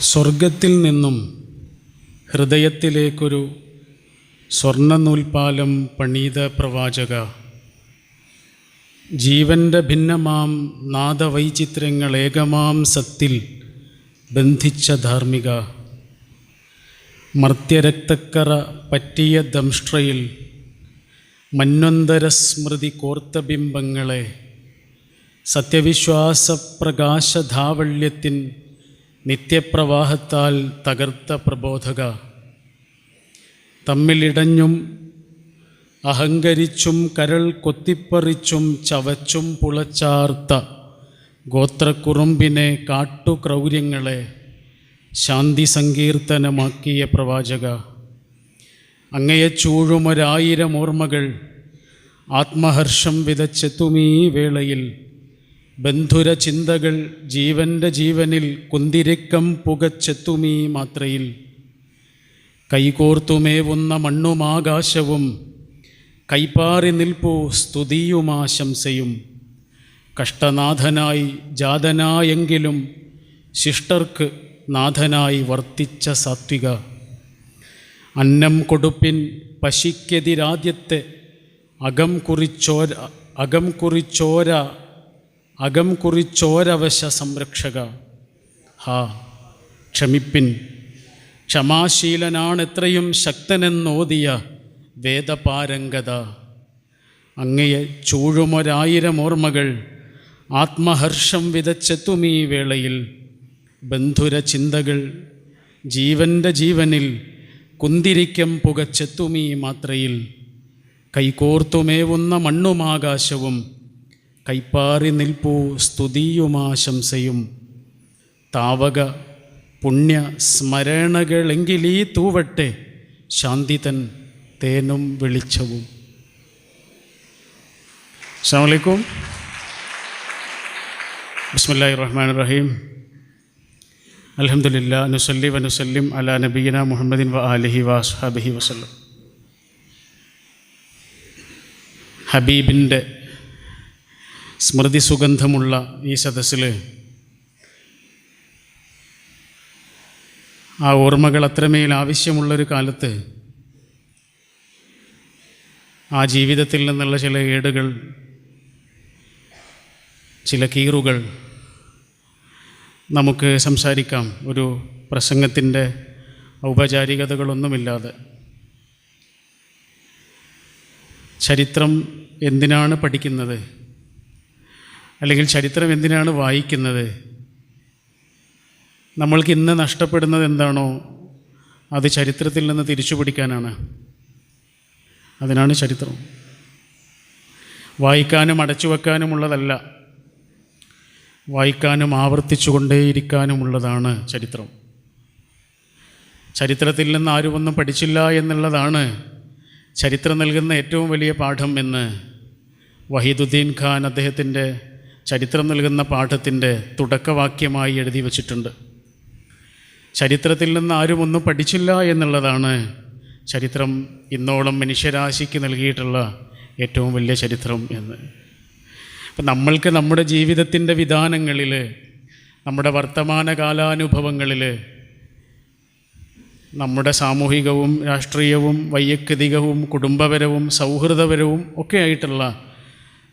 സ്വർഗത്തിൽ നിന്നും ഹൃദയത്തിലേക്കൊരു സ്വർണനൂൽപാലം പണീത പ്രവാചക ജീവന്റെ ഭിന്നമാം നാദവൈചിത്രങ്ങൾ ഏകമാം സത്തിൽ ബന്ധിച്ച ധാർമ്മിക മർത്യരക്തക്കറ പറ്റിയ ദംഷ്ട്രയിൽ മന്വന്തര സ്മൃതി കോർത്ത ബിംബങ്ങളെ സത്യവിശ്വാസ പ്രകാശധാവള്യത്തിൻ നിത്യപ്രവാഹത്താൽ തകർത്ത പ്രബോധക. തമ്മിലിടഞ്ഞും അഹങ്കരിച്ചും കരൾ കൊത്തിപ്പറിച്ചും ചവച്ചും പുളച്ചാർത്ത ഗോത്രക്കുറുമ്പിനെ കാട്ടുക്രൗര്യങ്ങളെ ശാന്തി സങ്കീർത്തനമാക്കിയ പ്രവാചക. അങ്ങയെ ചൂഴുമൊരായിരം ഓർമ്മകൾ ആത്മഹർഷം വിതച്ചെത്തുമീ വേളയിൽ ബന്ധുര ചിന്തകൾ ജീവന്റെ ജീവനിൽ കുന്തിരിക്കം പുകച്ചെത്തുമീ മാത്രയിൽ. കൈകോർത്തുമേവുന്ന മണ്ണുമാകാശവും കൈപ്പാറി നിൽപ്പു സ്തുതിയുമാശംസയും കഷ്ടനാഥനായി ജാതനായെങ്കിലും ശിഷ്ടർക്ക് നാഥനായി വർത്തിച്ച സാത്വിക. അന്നം കൊടുപ്പിൻ പശിക്കെതിരാദ്യത്തെ അകം കുറിച്ചോര അകം കുറിച്ചോര അകം കുറിച്ചോരവശ സംരക്ഷക. ഹാ ക്ഷമിപ്പിൻ. ക്ഷമാശീലനാണ് എത്രയും ശക്തനെന്നോതിയ വേദപാരംഗത. അങ്ങയെ ചൂഴുമൊരായിരം ഓർമ്മകൾ ആത്മഹർഷം വിതച്ചെത്തുമീ വേളയിൽ. ബന്ധുര ചിന്തകൾ ജീവന്റെ ജീവനിൽ കുന്തിരിക്കം പുകച്ചെത്തുമീ മാത്രയിൽ. കൈകോർത്തുമേവുന്ന മണ്ണുമാകാശവും കൈപ്പാറി നിൽപ്പൂ സ്തുതിയുമാശംസയും താവക പുണ്യ സ്മരണകളെങ്കിലീ തൂവട്ടെ ശാന്തിതൻ തേനും വെളിച്ചവും. അസ്സാമലൈക്കും ബിസ്മില്ലാഹി റഹ്മാൻ റഹീം. അലഹമുല്ല നുസല്ലി വനുസല്ലിം അല നബീന മുഹമ്മദിൻ വ ആലിഹി വാസ്ഹാബിഹി വസല്ലം. ഹബീബിന്റെ സ്മൃതി സുഗന്ധമുള്ള ഈ സദസ്സിൽ ആ ഓർമ്മകൾ അത്രമേൽ ആവശ്യമുള്ളൊരു കാലത്ത് ആ ജീവിതത്തിൽ നിന്നുള്ള ചില ഏടുകൾ ചില കീറുകൾ നമുക്ക് സംസാരിക്കാം. ഒരു പ്രസംഗത്തിന്റെ ഔപചാരികതകളൊന്നുമില്ലാതെ. ചരിത്രം എന്തിനാണ് പഠിക്കുന്നത്? അല്ലെങ്കിൽ ചരിത്രം എന്തിനാണ് വായിക്കുന്നത്? നമ്മൾക്ക് ഇന്ന് നഷ്ടപ്പെടുന്നത് എന്താണോ അത് ചരിത്രത്തിൽ നിന്ന് തിരിച്ചു പിടിക്കാനാണ്. അതിനാണ് ചരിത്രം. വായിക്കാനും അടച്ചു വെക്കാനുമുള്ളതല്ല വായിക്കാനും ആവർത്തിച്ചു കൊണ്ടേയിരിക്കാനുമുള്ളതാണ് ചരിത്രം. ചരിത്രത്തിൽ നിന്ന് ആരും ഒന്നും പഠിച്ചില്ല എന്നുള്ളതാണ് ചരിത്രം നൽകുന്ന ഏറ്റവും വലിയ പാഠം എന്ന് വഹീദുദ്ദീൻ ഖാൻ അദ്ദേഹത്തിന്റെ ചരിത്രം നൽകുന്ന പാഠത്തിന്റെ തുടക്കവാക്യമായി എഴുതി വച്ചിട്ടുണ്ട്. ചരിത്രത്തിൽ നിന്ന് ആരും ഒന്നും പഠിച്ചില്ല എന്നുള്ളതാണ് ചരിത്രം ഇന്നോളം മനുഷ്യരാശിക്ക് നൽകിയിട്ടുള്ള ഏറ്റവും വലിയ ചരിത്രം എന്ന്. അപ്പം നമ്മൾക്ക് നമ്മുടെ ജീവിതത്തിന്റെ വിധാനങ്ങളിൽ നമ്മുടെ വർത്തമാന കാലാനുഭവങ്ങളിൽ നമ്മുടെ സാമൂഹികവും രാഷ്ട്രീയവും വൈയക്തികവും കുടുംബപരവും സൗഹൃദപരവും ഒക്കെ ആയിട്ടുള്ള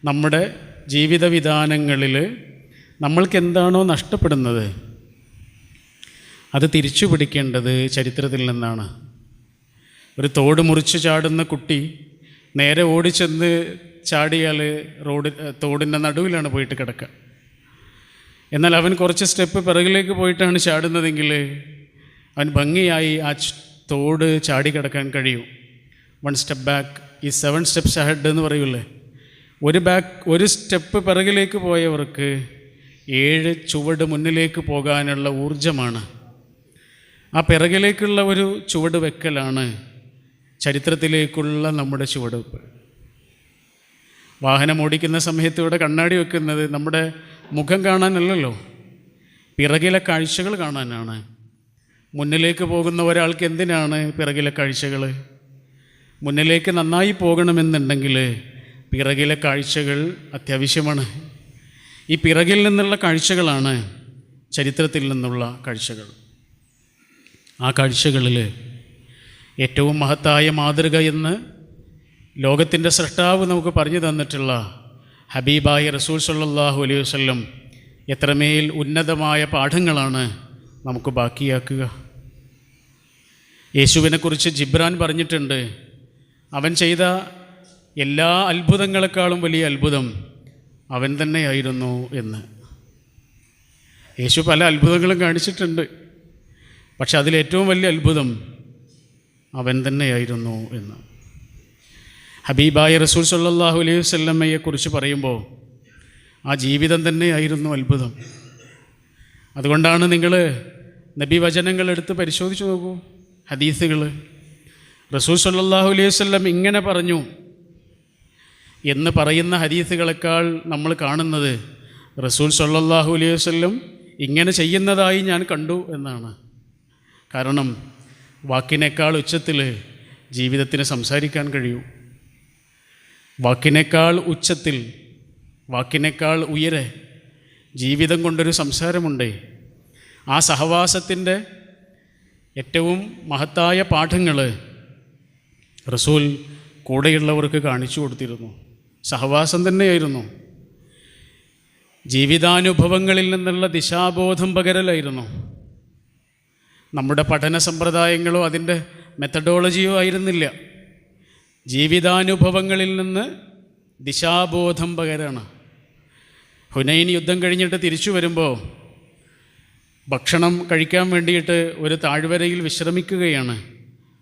നമ്മുടെ ജീവിത വിധാനങ്ങളിൽ നമ്മൾക്ക് എന്താണോ നഷ്ടപ്പെടുന്നത് അത് തിരിച്ചു പിടിക്കേണ്ടത് ചരിത്രത്തിൽ നിന്നാണ്. ഒരു തോട് മുറിച്ച് ചാടുന്ന കുട്ടി നേരെ ഓടിച്ചെന്ന് ചാടിയാൽ റോഡ് തോടിന്റെ നടുവിലാണ് പോയിട്ട് കിടക്കുക. എന്നാൽ അവൻ കുറച്ച് സ്റ്റെപ്പ് പിറകിലേക്ക് പോയിട്ടാണ് ചാടുന്നതെങ്കിൽ അവൻ ഭംഗിയായി ആ തോട് ചാടി കിടക്കാൻ കഴിയും. വൺ സ്റ്റെപ്പ് ബാക്ക് ഈ സെവൻ സ്റ്റെപ്സ് അഹെഡ് എന്ന് പറയൂലേ? ഒരു ബാക്ക് ഒരു സ്റ്റെപ്പ് പിറകിലേക്ക് പോയവർക്ക് ഏഴ് ചുവട് മുന്നിലേക്ക് പോകാനുള്ള ഊർജമാണ് ആ പിറകിലേക്കുള്ള ഒരു ചുവട് വെക്കലാണ് ചരിത്രത്തിലേക്കുള്ള നമ്മുടെ ചുവടുവെപ്പ് വാഹനം ഓടിക്കുന്ന സമയത്ത് ഇവിടെ കണ്ണാടി വെക്കുന്നത് നമ്മുടെ മുഖം കാണാനല്ലല്ലോ. പിറകിലെ കാഴ്ചകൾ കാണാനാണ്. മുന്നിലേക്ക് പോകുന്ന ഒരാൾക്ക് എന്തിനാണ് പിറകിലെ കാഴ്ചകൾ മുന്നിലേക്ക് നന്നായി പോകണമെന്നുണ്ടെങ്കിൽ പിറകിലെ കാഴ്ചകൾ അത്യാവശ്യമാണ്. ഈ പിറകിൽ നിന്നുള്ള കാഴ്ചകളാണ് ചരിത്രത്തിൽ നിന്നുള്ള കാഴ്ചകൾ. ആ കാഴ്ചകളിൽ ഏറ്റവും മഹത്തായ മാതൃക എന്ന് ലോകത്തിന്റെ സൃഷ്ടാവ് നമുക്ക് പറഞ്ഞു തന്നിട്ടുള്ള ഹബീബായ റസൂൽ സല്ലാഹു അലൈഹി വസ്ല്ലം എത്രമേൽ ഉന്നതമായ പാഠങ്ങളാണ് നമുക്ക് ബാക്കിയാക്കുക. യേശുവിനെക്കുറിച്ച് ജിബ്രാൻ പറഞ്ഞിട്ടുണ്ട് അവൻ ചെയ്ത എല്ലാ അത്ഭുതങ്ങളെക്കാളും വലിയ അത്ഭുതം അവൻ തന്നെയായിരുന്നു എന്ന്. യേശു പല അത്ഭുതങ്ങളും കാണിച്ചിട്ടുണ്ട്. പക്ഷെ അതിലേറ്റവും വലിയ അത്ഭുതം അവൻ തന്നെയായിരുന്നു എന്ന്. ഹബീബായ റസൂൽ സല്ലാഹു അലൈഹി വല്ലമ്മയെക്കുറിച്ച് പറയുമ്പോൾ ആ ജീവിതം തന്നെയായിരുന്നു അത്ഭുതം. അതുകൊണ്ടാണ് നിങ്ങൾ നബി വചനങ്ങൾ എടുത്ത് പരിശോധിച്ച് നോക്കൂ ഹദീസുകൾ. റസൂൽ സല്ലാഹു അലൈഹി വല്ലം ഇങ്ങനെ പറഞ്ഞു എന്ന് പറയുന്ന ഹദീസുകളെക്കാൾ നമ്മൾ കാണുന്നത് റസൂൽ സല്ലാഹു അലൈഹി വല്ലം ഇങ്ങനെ ചെയ്യുന്നതായി ഞാൻ കണ്ടു എന്നാണ്. കാരണം വാക്കിനേക്കാൾ ഉച്ചത്തിൽ ജീവിതത്തിന് സംസാരിക്കാൻ കഴിയൂ. വാക്കിനേക്കാൾ ഉച്ചത്തിൽ വാക്കിനേക്കാൾ ഉയരെ ജീവിതം കൊണ്ടൊരു സംസാരമുണ്ട്. ആ സഹവാസത്തിന്റെ ഏറ്റവും മഹത്തായ പാഠങ്ങൾ റസൂൽ കൂടെയുള്ളവർക്ക് കാണിച്ചു കൊടുത്തിരുന്നു. സഹവാസം തന്നെയായിരുന്നു. ജീവിതാനുഭവങ്ങളിൽ നിന്നുള്ള ദിശാബോധം പകരലായിരുന്നു. നമ്മുടെ പഠന സമ്പ്രദായങ്ങളോ അതിന്റെ മെത്തഡോളജിയോ ആയിരുന്നില്ല. ജീവിതാനുഭവങ്ങളിൽ നിന്ന് ദിശാബോധം പകരാണ്. ഹുനൈൻ യുദ്ധം കഴിഞ്ഞിട്ട് തിരിച്ചു വരുമ്പോൾ ഭക്ഷണം കഴിക്കാൻ വേണ്ടിയിട്ട് ഒരു താഴ്വരയിൽ വിശ്രമിക്കുകയാണ്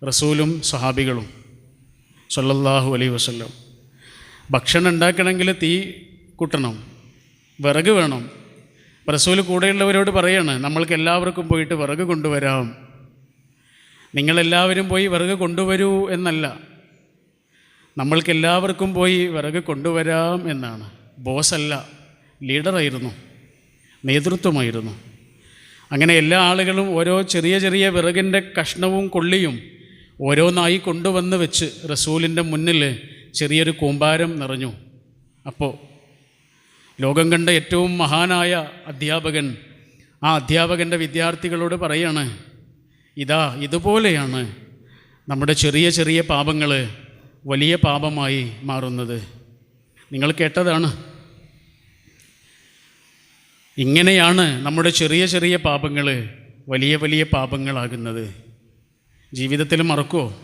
റസൂലും സഹാബികളും സല്ലല്ലാഹു അലൈഹി വസല്ലം. ഭക്ഷണം ഉണ്ടാക്കണമെങ്കിൽ തീ കൂട്ടണം വിറക് വേണം. റസൂൽ കൂടെയുള്ളവരോട് പറയാണ് നമ്മൾക്ക് എല്ലാവർക്കും പോയിട്ട് വിറക് കൊണ്ടുവരാം. നിങ്ങളെല്ലാവരും പോയി വിറക് കൊണ്ടുവരൂ എന്നല്ല. നമ്മൾക്ക് എല്ലാവർക്കും പോയി വിറക് കൊണ്ടുവരാം എന്നാണ്. ബോസല്ല ലീഡറായിരുന്നു നേതൃത്വമായിരുന്നു അങ്ങനെ എല്ലാ ആളുകളും ഓരോ ചെറിയ ചെറിയ വിറകിന്റെ കഷ്ണവും കൊള്ളിയും ഓരോന്നായി കൊണ്ടുവന്ന് വെച്ച് റസൂലിന്റെ മുന്നിൽ ചെറിയൊരു കൂമ്പാരം നിറഞ്ഞു. അപ്പോൾ ലോകം കണ്ട ഏറ്റവും മഹാനായ അധ്യാപകൻ ആ അധ്യാപകന്റെ വിദ്യാർത്ഥികളോട് പറയാണ് ഇതാ ഇതുപോലെയാണ് നമ്മുടെ ചെറിയ ചെറിയ പാപങ്ങൾ വലിയ പാപമായി മാറുന്നത്. നിങ്ങൾ കേട്ടതാണ്. ഇങ്ങനെയാണ് നമ്മുടെ ചെറിയ ചെറിയ പാപങ്ങൾ വലിയ വലിയ പാപങ്ങളാകുന്നത്. ജീവിതത്തിൽ മറക്കുമോ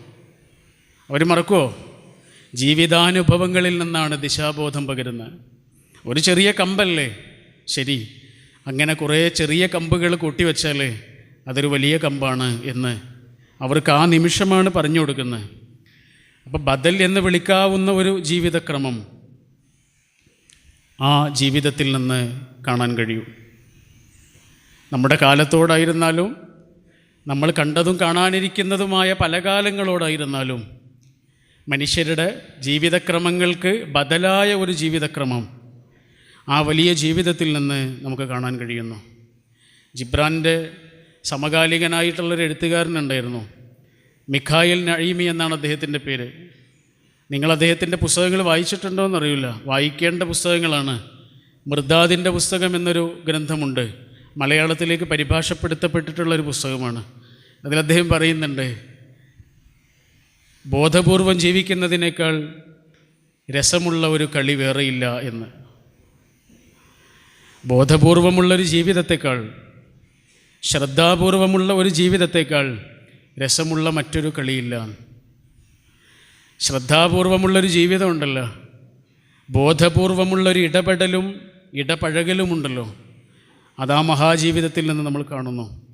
അവർ മറക്കുമോ ജീവിതാനുഭവങ്ങളിൽ നിന്നാണ് ദിശാബോധം പകരുന്നത്. ഒരു ചെറിയ കമ്പല്ലേ? ശരി. അങ്ങനെ കുറേ ചെറിയ കമ്പുകൾ കൂട്ടിവെച്ചാൽ അതൊരു വലിയ കമ്പാണ് എന്ന് അവർക്ക് ആ നിമിഷമാണ് പറഞ്ഞു കൊടുക്കുന്നത്. അപ്പോൾ ബദൽ എന്ന് വിളിക്കാവുന്ന ഒരു ജീവിതക്രമം ആ ജീവിതത്തിൽ നിന്ന് കാണാൻ കഴിയൂ. നമ്മുടെ കാലത്തോടായിരുന്നാലും നമ്മൾ കണ്ടതും കാണാനിരിക്കുന്നതുമായ പല കാലങ്ങളോടായിരുന്നാലും മനുഷ്യരുടെ ജീവിതക്രമങ്ങൾക്ക് ബദലായ ഒരു ജീവിതക്രമം ആ വലിയ ജീവിതത്തിൽ നിന്ന് നമുക്ക് കാണാൻ കഴിയുന്നു. ജിബ്രാന്റെ സമകാലികനായിട്ടുള്ളൊരു എഴുത്തുകാരനുണ്ടായിരുന്നു. മിഖായിൽ നഴീമി എന്നാണ് അദ്ദേഹത്തിന്റെ പേര്. നിങ്ങൾ അദ്ദേഹത്തിന്റെ പുസ്തകങ്ങൾ വായിച്ചിട്ടുണ്ടോ എന്നറിയില്ല. വായിക്കേണ്ട പുസ്തകങ്ങളാണ്. മൃദാദിന്റെ പുസ്തകം എന്നൊരു ഗ്രന്ഥമുണ്ട്. മലയാളത്തിലേക്ക് പരിഭാഷപ്പെടുത്തപ്പെട്ടിട്ടുള്ളൊരു പുസ്തകമാണ്. അതിൽ അദ്ദേഹം പറയുന്നുണ്ട് ബോധപൂർവം ജീവിക്കുന്നതിനേക്കാൾ രസമുള്ള ഒരു കളി വേറെയില്ല എന്ന്. ബോധപൂർവമുള്ളൊരു ജീവിതത്തെക്കാൾ ശ്രദ്ധാപൂർവമുള്ള ഒരു ജീവിതത്തേക്കാൾ രസമുള്ള മറ്റൊരു കളിയില്ല. ശ്രദ്ധാപൂർവമുള്ളൊരു ജീവിതമുണ്ടല്ലോ ബോധപൂർവമുള്ളൊരു ഇടപെടലും ഇടപഴകലുമുണ്ടല്ലോ. അതാ മഹാജീവിതത്തിൽ നിന്ന് നമ്മൾ കാണുന്നു.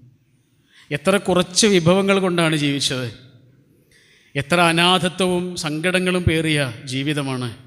എത്ര കുറച്ച് വിഭവങ്ങൾ കൊണ്ടാണ് ജീവിച്ചത്. എത്ര അനാഥത്വവും സങ്കടങ്ങളും പേറിയ ജീവിതമാണ്.